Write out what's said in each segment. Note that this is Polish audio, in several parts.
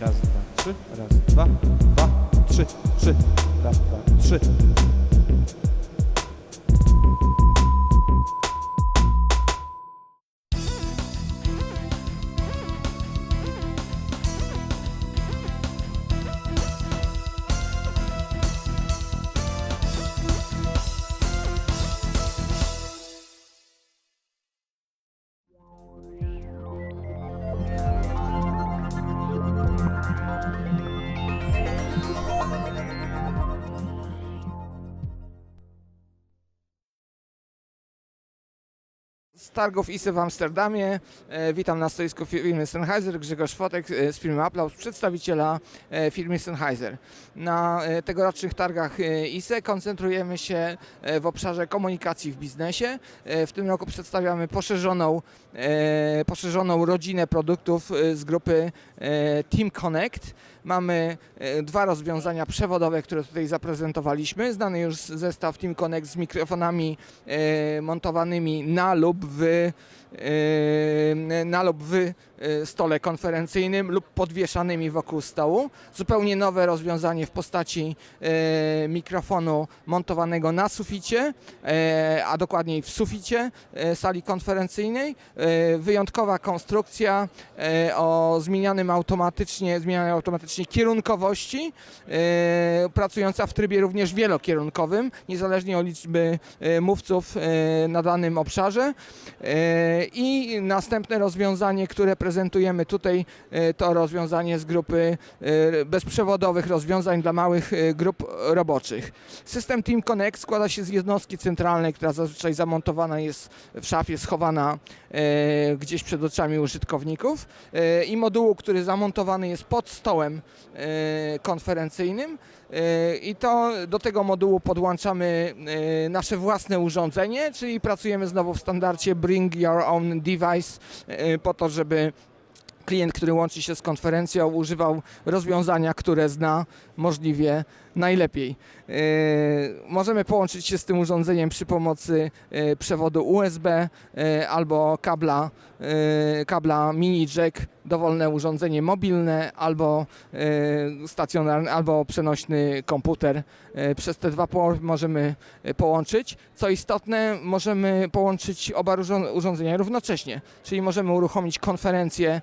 Raz, dwa, trzy. Raz, dwa, dwa, trzy, trzy. Raz, dwa, trzy. Z targów ISE w Amsterdamie. E, witam na stoisku firmy Sennheiser. Grzegorz Fotek e, z firmy Applaus, przedstawiciela e, firmy Sennheiser. Na tegorocznych targach ISE koncentrujemy się w obszarze komunikacji w biznesie. W tym roku przedstawiamy poszerzoną, poszerzoną rodzinę produktów z grupy Team Connect. Mamy dwa rozwiązania przewodowe, które tutaj zaprezentowaliśmy. Znany już zestaw Team Connect z mikrofonami montowanymi na lub w, e, na lub w e, stole konferencyjnym lub podwieszanymi wokół stołu. Zupełnie nowe rozwiązanie w postaci e, mikrofonu montowanego na suficie, e, a dokładniej w suficie e, sali konferencyjnej. E, Wyjątkowa konstrukcja e, o zmienianym automatycznie, zmienianej automatycznie kierunkowości, e, pracująca w trybie również wielokierunkowym, niezależnie od liczby e, mówców e, na danym obszarze. E, I następne rozwiązanie, które prezentujemy tutaj, e, to rozwiązanie z grupy e, bezprzewodowych rozwiązań dla małych grup roboczych. System Team Connect składa się z jednostki centralnej, która zazwyczaj zamontowana jest w szafie, schowana gdzieś przed oczami użytkowników i modułu, który zamontowany jest pod stołem konferencyjnym. I to do tego modułu podłączamy nasze własne urządzenie, czyli pracujemy znowu w standardzie Bring Your Own Device e, po to, żeby klient, który łączy się z konferencją, używał rozwiązania, które zna możliwie najlepiej. E, Możemy połączyć się z tym urządzeniem przy pomocy e, przewodu USB albo kabla, kabla mini jack, dowolne urządzenie mobilne albo e, stacjonarny, albo przenośny komputer. E, Przez te dwa po- możemy e, połączyć. Co istotne, możemy połączyć oba urząd- urządzenia równocześnie, czyli możemy uruchomić konferencję,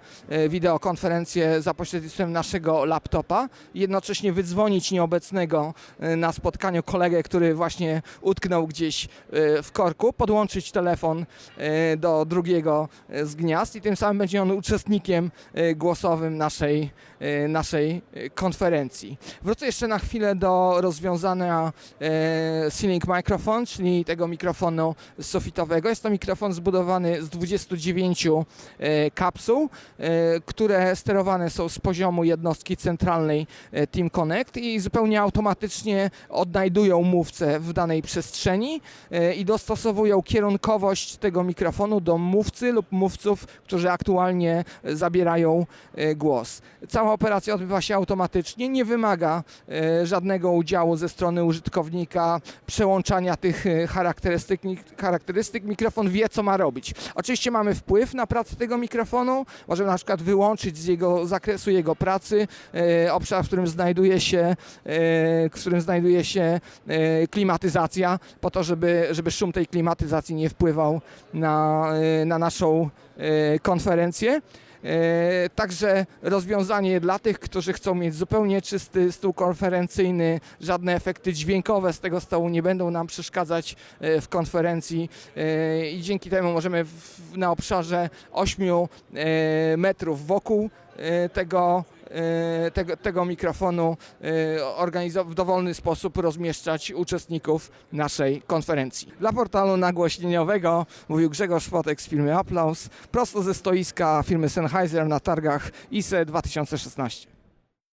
wideokonferencję za pośrednictwem naszego laptopa, jednocześnie wydzwonić nieobecnego na spotkaniu kolegę, który właśnie utknął gdzieś w korku, podłączyć telefon do drugiego z gniazd i tym samym będzie on uczestnikiem e, głosowym naszej, e, naszej e, konferencji. Wrócę jeszcze na chwilę do rozwiązania Ceiling Microphone, czyli tego mikrofonu sufitowego. Jest to mikrofon zbudowany z 29 e, kapsuł, które sterowane są z poziomu jednostki centralnej Team Connect i zupełnie automatycznie odnajdują mówcę w danej przestrzeni i dostosowują kierunkowość tego mikrofonu do mówcy lub mówców, którzy aktualnie e, zabierają e, głos. Cała operacja odbywa się automatycznie, nie wymaga e, żadnego udziału ze strony użytkownika, przełączania tych e, charakterystyk, charakterystyk. Mikrofon wie, co ma robić. Oczywiście mamy wpływ na pracę tego mikrofonu, możemy na przykład wyłączyć z jego zakresu jego pracy obszar, w którym znajduje się, w którym znajduje się klimatyzacja, po to, żeby, żeby szum tej klimatyzacji nie wpływał na, na naszą konferencję. E, Także rozwiązanie dla tych, którzy chcą mieć zupełnie czysty stół konferencyjny, żadne efekty dźwiękowe z tego stołu nie będą nam przeszkadzać e, w konferencji. E, i dzięki temu możemy na obszarze 8 e, metrów wokół tego, tego, tego mikrofonu e, w dowolny sposób rozmieszczać uczestników naszej konferencji. Dla portalu nagłośnieniowego mówił Grzegorz Fotek z firmy Applaus, prosto ze stoiska firmy Sennheiser na targach ISE 2016.